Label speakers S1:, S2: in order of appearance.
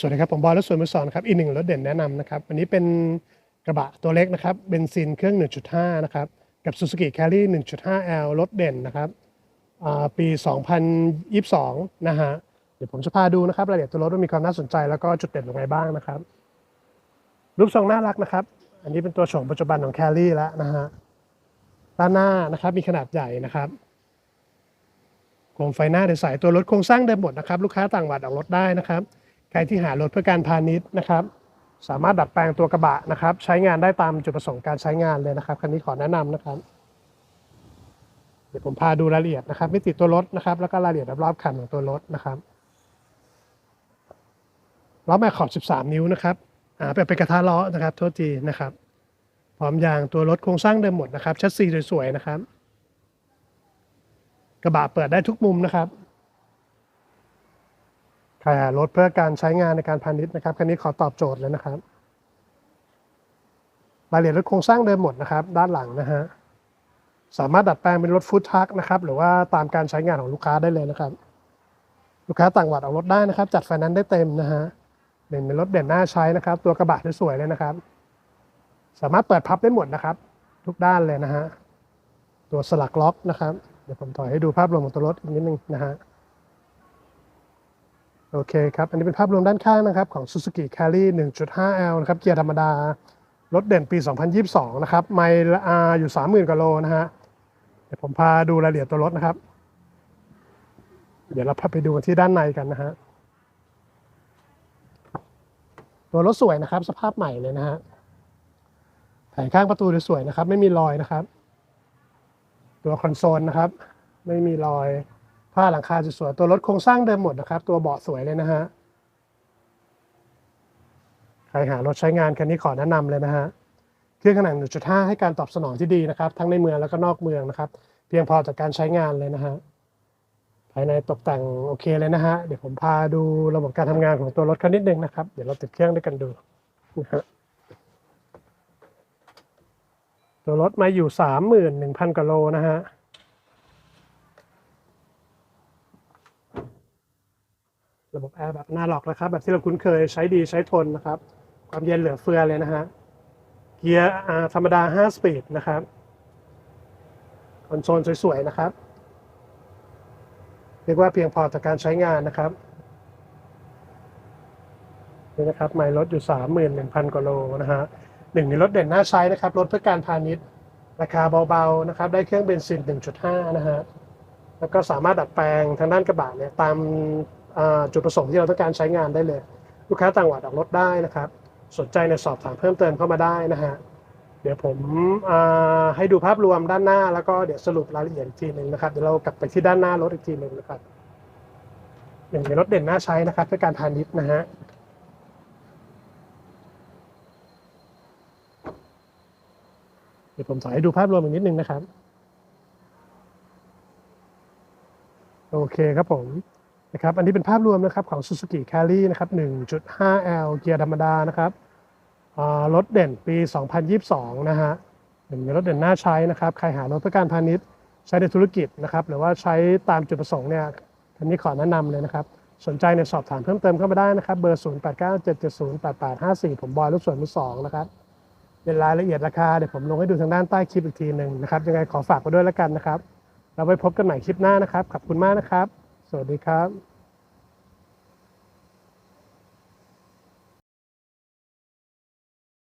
S1: สวัสดีครับผมบอยและส่วนมือสอนครับอีกหนึ่งรถเด่นแนะนำนะครับวันนี้เป็นกระบะตัวเล็กนะครับเบนซินเครื่อง 1.5 นะครับ กับ Suzuki Carry 1.5L รถเด่นนะครับอ่าปี 2022 นะฮะเดี๋ยวผมจะพาดูนะครับรายละเอียดตัวรถว่ามีความน่าสนใจแล้วก็จุดเด่นตรงไหนบ้างนะครับ รูปทรงน่ารักนะครับ อันนี้เป็นตัวโฉมปัจจุบันของ Carry แล้วนะฮะด้านหน้านะครับมีขนาดใหญ่นะครับโคมไฟหน้าใสๆตัวรถโครงสร้างเดิมหมดนะครับลูกค้าต่างวัดออกรถได้นะครับ ใครที่หารถเพื่อการพาณิชย์นะครับ สามารถดัดแปลงตัวกระบะนะครับ ใช้งานได้ตามจุดประสงค์การใช้งานเลยนะครับคันนี้ขอแนะนำนะครับ เดี๋ยวผมพาดูรายละเอียดนะครับมิติตัวรถนะครับ แล้วก็รายละเอียดรอบๆคันของตัวรถนะครับล้อแม็กขอบ 13 นิ้วนะครับอ่าเป็นกระทะล้อนะครับโทษทีนะครับพร้อมยางตัวรถโครงสร้างเดิมหมดนะครับชัดซีสวยๆนะครับ กระบะเปิดได้ทุกมุมนะครับ ใครหารถเพื่อการใช้งานในการพาณิชย์นะครับ คันนี้ขอตอบโจทย์เลยนะครับรายละเอียดรถโครงสร้างเดิมหมดนะครับ ด้านหลังนะฮะสามารถดัดแปลงเป็นรถฟู้ดทัคนะครับ หรือว่าตามการใช้งานของลูกค้าได้เลยนะครับ ลูกค้าต่างวัดเอารถได้นะครับ จัดไฟแนนซ์ได้เต็มนะฮะเด่นเป็นรถเด่นหน้าใช้นะครับ ตัวกระบะสวยๆเลยนะครับ สามารถเปิดพับได้หมดนะครับ ทุกด้านเลยนะฮะตัวสลักล็อกนะครับ เดี๋ยวผมถอยให้ดูภาพรวมของตัวรถอีกนิดนึงนะฮะ โอเคครับ อันนี้เป็นภาพรวมด้านข้างนะครับ ของ Suzuki Carry 1.5L นะครับ เกียร์ธรรมดา รถเด่นปี 2022 นะครับ ไมล์ละอาอยู่ 30,000กว่าโลนะฮะ เดี๋ยวผมพาดูรายละเอียดตัวรถนะครับ เดี๋ยวเราพาไปดูกันที่ด้านในกันนะฮะ ตัวรถสวยนะครับ สภาพใหม่เลยนะฮะ แผงข้างประตูสวยนะครับ ไม่มีรอยนะครับ ตัวคอนโซลนะครับ ไม่มีรอย ผ้าหลังคาสวยๆตัวรถโครงสร้างเดิมหมดนะครับ ตัวเบาะสวยเลยนะฮะใครหารถใช้งานคันนี้ขอแนะนำเลยนะฮะเครื่องขนาด 1.5 ให้การตอบสนองที่ดีนะครับ ทั้งในเมืองแล้วก็นอกเมืองนะครับ เพียงพอต่อการใช้งานเลยนะฮะภายในตกแต่งโอเคเลยนะฮะเดี๋ยวผมพาดูระบบการทำงานของตัวรถคันนิดนึงนะครับ เดี๋ยวเราติดเครื่องด้วยกันดูนะฮะตัวรถมาอยู่ 31,000กว่าโลนะฮะ ระบบแอร์แบบหน้าล็อกนะครับ แบบที่เราคุ้นเคยใช้ดีใช้ทนนะครับ ความเย็นเหลือเฟือเลยนะฮะเกียร์ธรรมดา 5 สปีดนะครับคอนโซลสวยๆนะครับเรียกว่าเพียงพอต่อการใช้งานนะครับนี่นะครับไมล์รถอยู่ 31,000กว่าโลนะฮะหนึ่งในรถเด่นน่าใช้นะครับรถเพื่อการพาณิชย์ ราคาเบาๆนะครับ ได้เครื่องเบนซิน 1.5 นะฮะแล้วก็สามารถดัดแปลงทางด้านกระบะเนี่ยตาม จุดประสงค์ที่เราต้องการใช้งานได้เลย ลูกค้าต่างจังหวัดออกรถได้นะครับ สนใจในสอบถามเพิ่มเติมเข้ามาได้นะฮะเดี๋ยวผมให้ดูภาพรวมด้านหน้า แล้วก็เดี๋ยวสรุปรายละเอียดอีกทีหนึ่งนะครับเดี๋ยวเรากลับไปที่ด้านหน้ารถอีกทีหนึ่งนะครับอย่างในรถเด่นน่าใช้นะครับเพื่อการพาณิชย์นะฮะเดี๋ยวผมถ่ายให้ดูภาพรวมอีกนิดนึงนะครับ โอเคครับผม นะครับอันนี้เป็นภาพรวมนะครับของ Suzuki Carry นะครับ 1.5L เกียร์ธรรมดานะครับรถเด่นปี 2022 นะฮะหนึ่งในรถเด่นน่าใช้นะครับ ใครหารถเพื่อการพาณิชย์ใช้ในธุรกิจนะครับ หรือว่าใช้ตามจุดประสงค์เนี่ยคันนี้ขอแนะนำเลยนะครับ สนใจในยสอบถามเพิ่มเติมเข้ามาได้นะครับ เบอร์ 0897708854 ผมบอยลูกสวนมือสองนะครับเป็นรายละเอียดราคาเดี๋ยวผมลงให้ดูทางด้านใต้คลิปอีกทีหนึ่งนะครับ ยังไงขอฝากไว้ด้วยแล้วกันนะครับ เราไว้พบกันใหม่คลิปหน้านะครับ ขอบคุณมากนะครับ สวัสดีครับ